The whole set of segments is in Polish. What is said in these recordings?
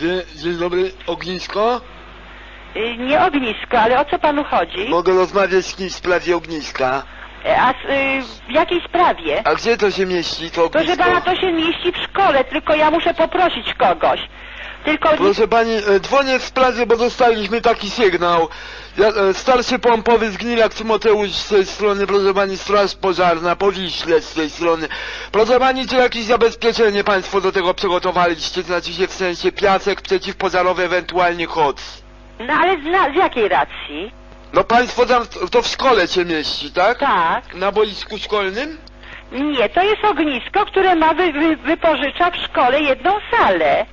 Dzień, dzień dobry, ognisko? Y, Nie ognisko, ale o co panu chodzi? Mogę rozmawiać z kimś w sprawie ogniska. E, A s- y, w jakiej sprawie? A gdzie to się mieści, to ognisko? Proszę pana, to się mieści w szkole, tylko ja muszę poprosić kogoś. Tylko Proszę pani, e, dzwonię w sprawie, bo dostaliśmy taki sygnał. Ja, e, starszy pompowy z Gnilak Tymoteusz z tej strony, proszę pani, straż pożarna, po Wiśle z tej strony. Proszę pani, czy jakieś zabezpieczenie państwo do tego przygotowaliście? Znaczy się w sensie piasek przeciwpożarowy, ewentualnie koc. No ale z, z jakiej racji? No państwo tam, to w szkole się mieści, tak? Tak. Na boisku szkolnym? Nie, to jest ognisko, które ma wy, wy, wypożycza w szkole jedną salę.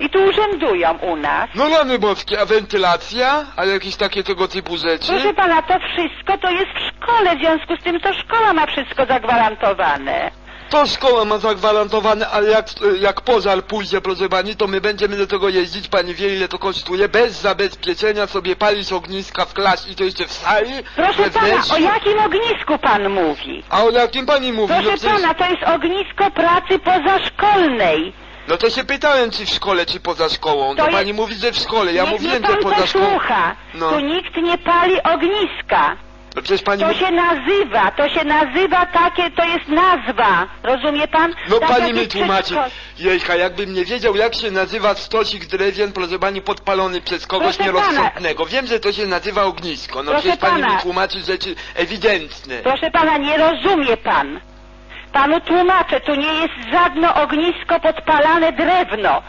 I tu urzędują u nas. No rany boskie, a wentylacja? A jakieś takie tego typu rzeczy? Proszę pana, to wszystko to jest w szkole, w związku z tym to szkoła ma wszystko zagwarantowane. To szkoła ma zagwarantowane, ale jak, jak pożar pójdzie, proszę pani, to my będziemy do tego jeździć, pani wie ile to kosztuje, bez zabezpieczenia sobie palić ogniska w klasie i to jeszcze w sali? Proszę pana, o jakim ognisku pan mówi? A o jakim pani mówi? no, Proszę przecież... pana, to jest ognisko pracy pozaszkolnej. No to się pytałem, czy w szkole, czy poza szkołą. To, To je- pani mówi, że w szkole, ja nie, mówiłem, że pan poza szkołą. posłucha. No. Tu nikt nie pali ogniska. No przecież pani To mówi... się nazywa, to się nazywa takie, to jest nazwa. Rozumie pan? No Tak pani jak mi jest tłumaczy. przedszkol- Jejka, jakbym nie wiedział jak się nazywa stosik drewien, proszę pani, podpalony przez kogoś Proszę nierozsądnego. Wiem, że to się nazywa ognisko. No Proszę przecież pani pana. mi tłumaczy rzeczy ewidentne. Proszę pana, nie rozumie pan. Panu tłumaczę, tu nie jest żadne ognisko podpalane drewno.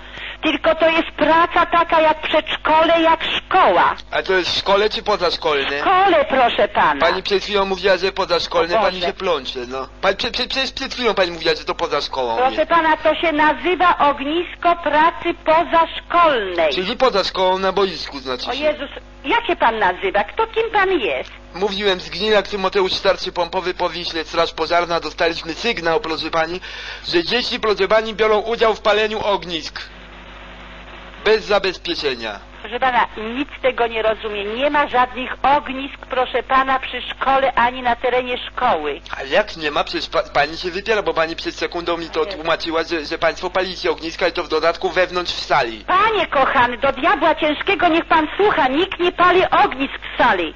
Tylko to jest praca taka jak przedszkole, jak szkoła. A to jest w szkole czy pozaszkolne? Szkole, proszę pana. Pani przed chwilą mówiła, że pozaszkolne, O pani Boże. się plącze, no. Pani, prze, prze, przecież przed chwilą pani mówiła, że to poza szkołą Proszę jest. pana, to się nazywa ognisko pracy pozaszkolnej. Czyli poza szkołą na boisku, znaczy O się. Jezus, jak się pan nazywa? Kto kim pan jest? Mówiłem z Gnilak Tymoteusz Starszy Pompowy po Wiśle, Straż Pożarna, dostaliśmy sygnał, proszę pani, że dzieci, proszę pani, biorą udział w paleniu ognisk. Bez zabezpieczenia. Proszę pana, nic tego nie rozumie. Nie ma żadnych ognisk, proszę pana, przy szkole ani na terenie szkoły. A jak nie ma, przecież pa, pani się wypiera, bo pani przed sekundą mi to tłumaczyła, że, że państwo palicie ogniska i to w dodatku wewnątrz w sali. Panie kochany, do diabła ciężkiego niech pan słucha. Nikt nie pali ognisk w sali.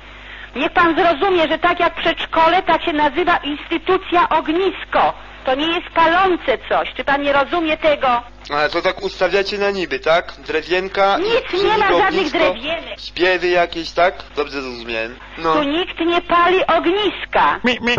Niech pan zrozumie, że tak jak przedszkole, tak się nazywa instytucja ognisko. To nie jest palące coś. Czy pan nie rozumie tego? A to tak ustawiacie na niby, tak? Drewienka i Nic przy nie ma żadnych ognisko, drewienek. Śpiewy jakieś, tak? Dobrze zrozumiałem. No. Tu nikt nie pali ogniska. Me, me.